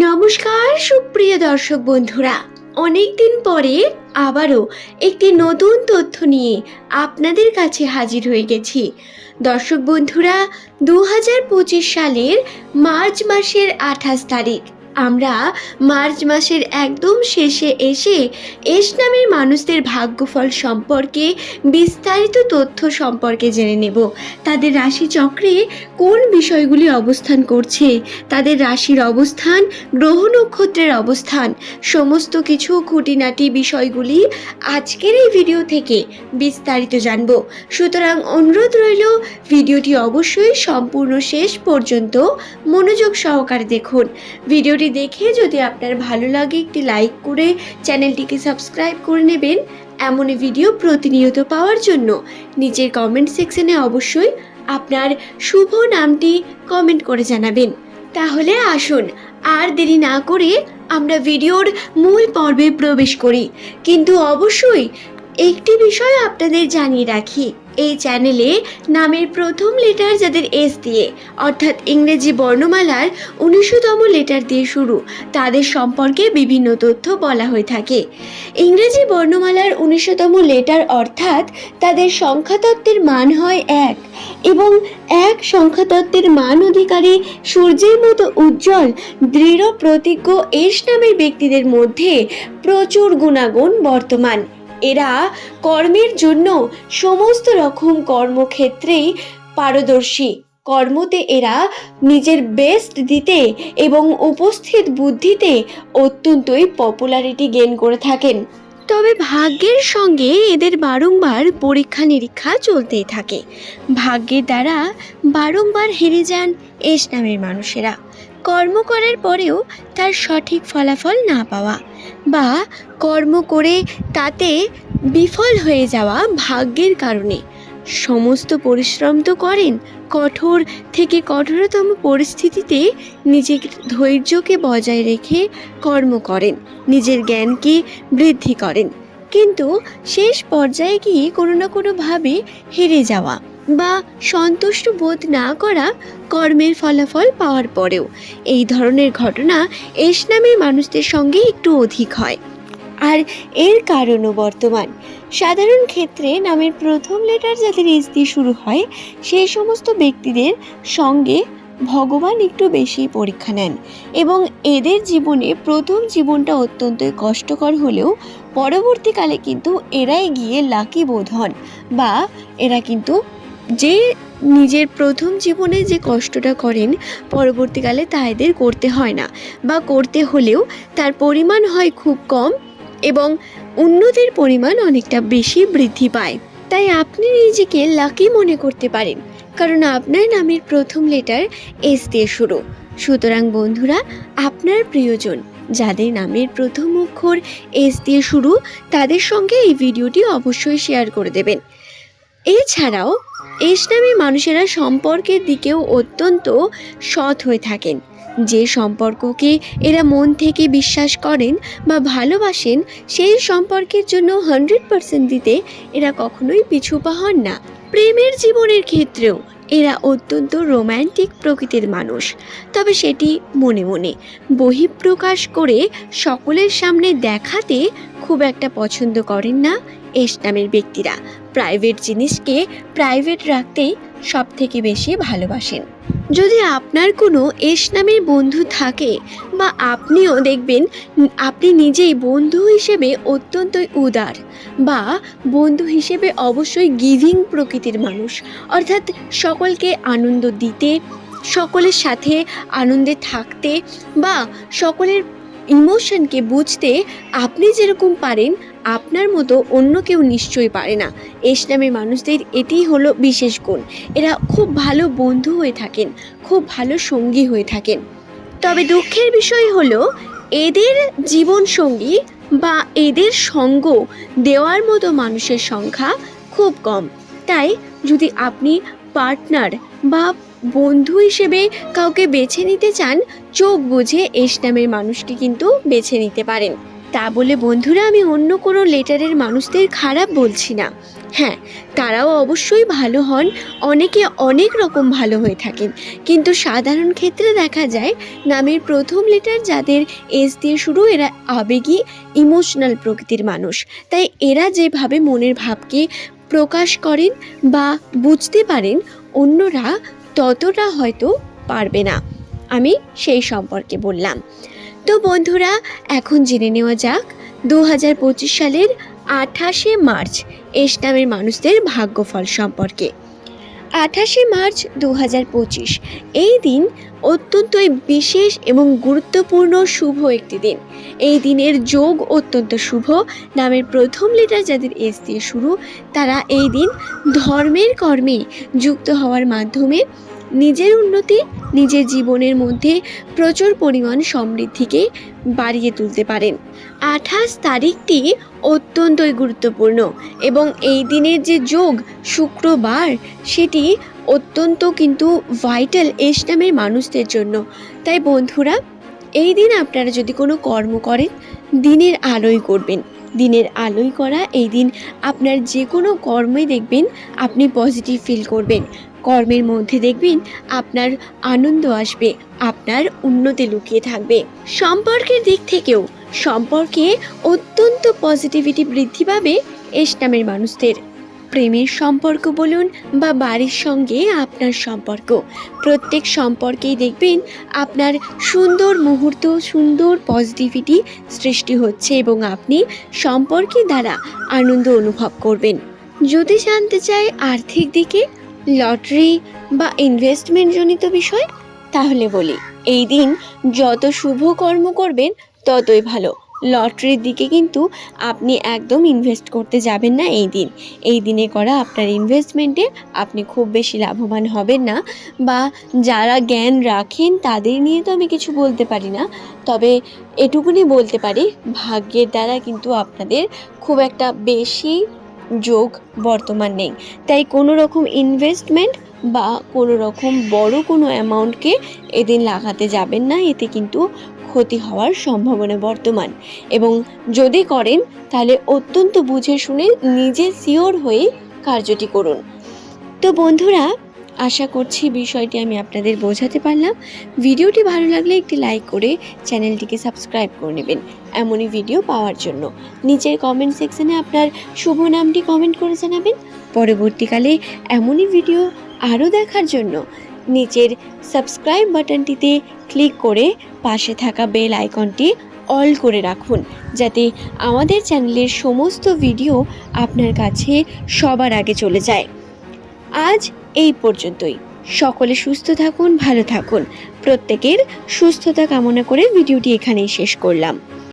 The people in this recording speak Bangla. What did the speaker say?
নমস্কার, সুপ্রিয় দর্শক বন্ধুরা। অনেক দিন পরে আবারও একটি নতুন তথ্য নিয়ে আপনাদের কাছে হাজির হয়ে গেছি। দর্শক বন্ধুরা দু হাজার পঁচিশ সালের মার্চ মাসের আঠাশ তারিখ। আমরা মার্চ মাসের একদম শেষে এসে এস নামের মানুষদের ভাগ্যফল সম্পর্কে বিস্তারিত তথ্য সম্পর্কে জেনে নেব। তাদের রাশি চক্রে কোন বিষয়গুলি অবস্থান করছে, তাদের রাশির অবস্থান, গ্রহ নক্ষত্রের অবস্থান, সমস্ত কিছু খুঁটিনাটি বিষয়গুলি আজকের এই ভিডিও থেকে বিস্তারিত জানব। সুতরাং অনুরোধ রইল, ভিডিওটি অবশ্যই সম্পূর্ণ শেষ পর্যন্ত মনোযোগ সহকারে দেখুন। ভিডিওটি দেখে যদি আপনার ভালো লাগে, একটি লাইক করে চ্যানেলটিকে সাবস্ক্রাইব করে নেবেন। এমনই ভিডিও প্রতিনিয়ত পাওয়ার জন্য। নিচের কমেন্ট সেকশনে অবশ্যই আপনার শুভ নামটি কমেন্ট করে জানাবেন। তাহলে আসুন, আর দেরি না করে আমরা ভিডিওর মূল পর্বে প্রবেশ করি। কিন্তু অবশ্যই একটি বিষয় আপনাদের জানিয়ে রাখি। এই চ্যানেলে নামের প্রথম লেটার যাদের এস দিয়ে, অর্থাৎ ইংরেজি বর্ণমালার উনিশতম লেটার দিয়ে শুরু, তাদের সম্পর্কে বিভিন্ন তথ্য বলা হয়ে থাকে। ইংরেজি বর্ণমালার উনিশতম লেটার অর্থাৎ তাদের সংখ্যাতত্ত্বের মান হয় এক এবং এক সংখ্যাতত্ত্বের মান অধিকারী সূর্যের মতো উজ্জ্বল, দৃঢ় প্রতিজ্ঞ এস নামের ব্যক্তিদের মধ্যে প্রচুর গুণাগুণ বর্তমান। এরা কর্মের জন্য সমস্ত রকম কর্মক্ষেত্রেই পারদর্শী। কর্মতে এরা নিজের বেস্ট দিতে এবং উপস্থিত বুদ্ধিতে অত্যন্তই পপুলারিটি গেন করে থাকেন। তবে ভাগ্যের সঙ্গে এদের বারংবার পরীক্ষা নিরীক্ষা চলতেই থাকে। ভাগ্যের দ্বারা বারংবার হেরে যান এস নামের মানুষেরা। কর্ম করার পরেও তার সঠিক ফলাফল না পাওয়া। বা কর্ম করে তাতে বিফল হয়ে যাওয়া ভাগ্যের কারণে। সমস্ত পরিশ্রম তো করেন, কঠোর থেকে কঠোরতম পরিস্থিতিতে নিজের ধৈর্যকে বজায় রেখে কর্ম করেন, নিজের জ্ঞানকে বৃদ্ধি করেন। কিন্তু শেষ পর্যায়ে গিয়ে কোনো না কোনোভাবে হেরে যাওয়া। বা সন্তুষ্ট বোধ না করা কর্মের ফলাফল পাওয়ার পরেও। এই ধরনের ঘটনা এস নামের মানুষদের সঙ্গে একটু অধিক হয়। আর এর কারণও বর্তমান। সাধারণ ক্ষেত্রে নামের প্রথম লেটার যাদের এস দিয়ে শুরু হয় সেই সমস্ত ব্যক্তিদের সঙ্গে ভগবান একটু বেশি পরীক্ষা নেন এবং এদের জীবনে প্রথম জীবনটা অত্যন্ত কষ্টকর হলেও পরবর্তীকালে কিন্তু এরাই গিয়ে লাকি বোধ হন বা এরা কিন্তু যে নিজের প্রথম জীবনে যে কষ্টটা করেন, পরবর্তীকালে তা এদের করতে হয় না বা করতে হলেও তার পরিমাণ হয় খুব কম এবং উন্নতির পরিমাণ অনেকটা বেশি বৃদ্ধি পায়। তাই আপনি নিজেকে লাকি মনে করতে পারেন, কারণ আপনার নামের প্রথম লেটার এস দিয়ে শুরু। সুতরাং বন্ধুরা, আপনার প্রিয়জন যাদের নামের প্রথম অক্ষর এস দিয়ে শুরু, তাদের সঙ্গে এই ভিডিওটি অবশ্যই শেয়ার করে দেবেন। এছাড়াও এস নামী মানুষেরা সম্পর্কের দিকেও অত্যন্ত সৎ হয়ে থাকেন। যে সম্পর্ককে এরা মন থেকে বিশ্বাস করেন বা ভালোবাসেন, সেই সম্পর্কের জন্য হান্ড্রেড পার্সেন্ট দিতে এরা কখনোই পিছুপা হন না। প্রেমের জীবনের ক্ষেত্রেও এরা অত্যন্ত রোম্যান্টিক প্রকৃতির মানুষ। তবে সেটি মনে মনে বহিঃপ্রকাশ করে সকলের সামনে দেখাতে খুব একটা পছন্দ করেন না এস নামের ব্যক্তিরা। প্রাইভেট জিনিসকে প্রাইভেট রাখতেই সব থেকে বেশি ভালোবাসেন। যদি আপনার কোনো এস নামের বন্ধু থাকে বা আপনিও দেখবেন আপনি নিজেই বন্ধু হিসেবে অত্যন্তই উদার বা বন্ধু হিসেবে অবশ্যই গিভিং প্রকৃতির মানুষ। অর্থাৎ সকলকে আনন্দ দিতে, সকলের সাথে আনন্দে থাকতে বা সকলের ইমোশনকে বুঝতে আপনি যেরকম পারেন আপনার মতো অন্য কেউ নিশ্চয়ই পারে না। এস নামের মানুষদের এটিই হলো বিশেষ গুণ। এরা খুব ভালো বন্ধু হয়ে থাকেন, খুব ভালো সঙ্গী হয়ে থাকেন। তবে দুঃখের বিষয় হলো, এদের জীবন সঙ্গী বা এদের সঙ্গ দেওয়ার মতো মানুষের সংখ্যা খুব কম। তাই যদি আপনি পার্টনার বা বন্ধু হিসেবে কাউকে বেছে নিতে চান, চোখ বুঝে এস নামের মানুষকে কিন্তু বেছে নিতে পারেন। তা বলে বন্ধুরা আমি অন্য কোনো লেটারের মানুষদের খারাপ বলছি না। হ্যাঁ তারাও অবশ্যই ভালো হন, অনেকে অনেক রকম ভালো হয়ে থাকেন। কিন্তু সাধারণ ক্ষেত্রে দেখা যায়, নামের প্রথম লেটার যাদের এস দিয়ে শুরু, এরা আবেগী, ইমোশনাল প্রকৃতির মানুষ। তাই এরা যেভাবে মনের ভাবকে প্রকাশ করেন বা বুঝতে পারেন, অন্যরা ততটা হয়তো পারবে না। আমি সেই সম্পর্কে বললাম। তো বন্ধুরা, এখন জেনে নেওয়া যাক দু হাজার পঁচিশ সালের আঠাশে মার্চ এস নামের মানুষদের ভাগ্যফল সম্পর্কে। আঠাশে মার্চ দু হাজার পঁচিশ, এই দিন অত্যন্তই বিশেষ এবং গুরুত্বপূর্ণ শুভ একটি দিন। এই দিনের যোগ অত্যন্ত শুভ, নামের প্রথম লেটার যাদের এস দিয়ে শুরু, তারা এই দিন ধর্মের কর্মে যুক্ত হওয়ার মাধ্যমে নিজের উন্নতি, নিজের জীবনের মধ্যে প্রচুর পরিমাণ সমৃদ্ধিকে বাড়িয়ে তুলতে পারেন। আঠাশ তারিখটি অত্যন্তই গুরুত্বপূর্ণ এবং এই দিনের যে যোগ শুক্রবার, সেটি অত্যন্ত কিন্তু ভাইটাল এস নামের মানুষদের জন্য। তাই বন্ধুরা, এই দিন আপনারা যদি কোনো কর্ম করেন, দিনের আলোয় করবেন। দিনের আলোয় করা এই দিন আপনার যে কোনো কর্মই দেখবেন, আপনি পজিটিভ ফিল করবেন। কর্মের মধ্যে দেখবেন আপনার আনন্দ আসবে, আপনার উন্নতি লুকিয়ে থাকবে। সম্পর্কের দিক থেকেও সম্পর্কে অত্যন্ত পজিটিভিটি বৃদ্ধি পাবে এস নামের মানুষদের। প্রেমের সম্পর্ক বলুন বা বাড়ির সঙ্গে আপনার সম্পর্ক। প্রত্যেক সম্পর্কেই দেখবেন আপনার সুন্দর মুহূর্ত, সুন্দর পজিটিভিটি সৃষ্টি হচ্ছে এবং আপনি সম্পর্কের দ্বারা আনন্দ অনুভব করবেন। যদি জানতে চাই আর্থিক দিকে লটারি বা ইনভেস্টমেন্ট জনিত বিষয়? তাহলে বলি, এই দিন যত শুভ কর্ম করবেন, ততই ভালো। লটারির দিকে কিন্তু আপনি একদম ইনভেস্ট করতে যাবেন না এই দিন। এই দিনে করা আপনার ইনভেস্টমেন্টে আপনি খুব বেশি লাভবান হবেন না বা যারা জ্ঞান রাখেন তাদের নিয়ে তো আমি কিছু বলতে পারি না। তবে এটুকুনি বলতে পারি, ভাগ্যের দ্বারা কিন্তু আপনাদের খুব একটা বেশি যোগ বর্তমান নেই। তাই কোনো রকম ইনভেস্টমেন্ট বা কোনো রকম বড় কোনো অ্যামাউন্টকে এদিন লাগাতে যাবেন না, এতে কিন্তু ক্ষতি হওয়ার সম্ভাবনা বর্তমান। এবং যদি করেন, তাহলে অত্যন্ত বুঝে শুনে নিজে সিওর হয়ে কার্যটি করুন। তো বন্ধুরা আশা করছি বিষয়টি আমি আপনাদের বোঝাতে পারলাম। ভিডিওটি ভালো লাগলে একটি লাইক করে চ্যানেলটিকে সাবস্ক্রাইব করে নেবেন এমনই ভিডিও পাওয়ার জন্য। নিচের কমেন্ট সেকশনে আপনার শুভ নামটি কমেন্ট করে জানাবেন। পরবর্তীকালে এমনই ভিডিও আরও দেখার জন্য নিচের সাবস্ক্রাইব বাটনটিতে ক্লিক করে পাশে থাকা বেল আইকনটি অল করে রাখুন, যাতে আমাদের চ্যানেলের সমস্ত ভিডিও আপনার কাছে সবার আগে চলে যায়। আজ এই পর্যন্তই। সকলে সুস্থ থাকুন, ভালো থাকুন। প্রত্যেকের সুস্থতা কামনা করে ভিডিওটি এখানেই শেষ করলাম।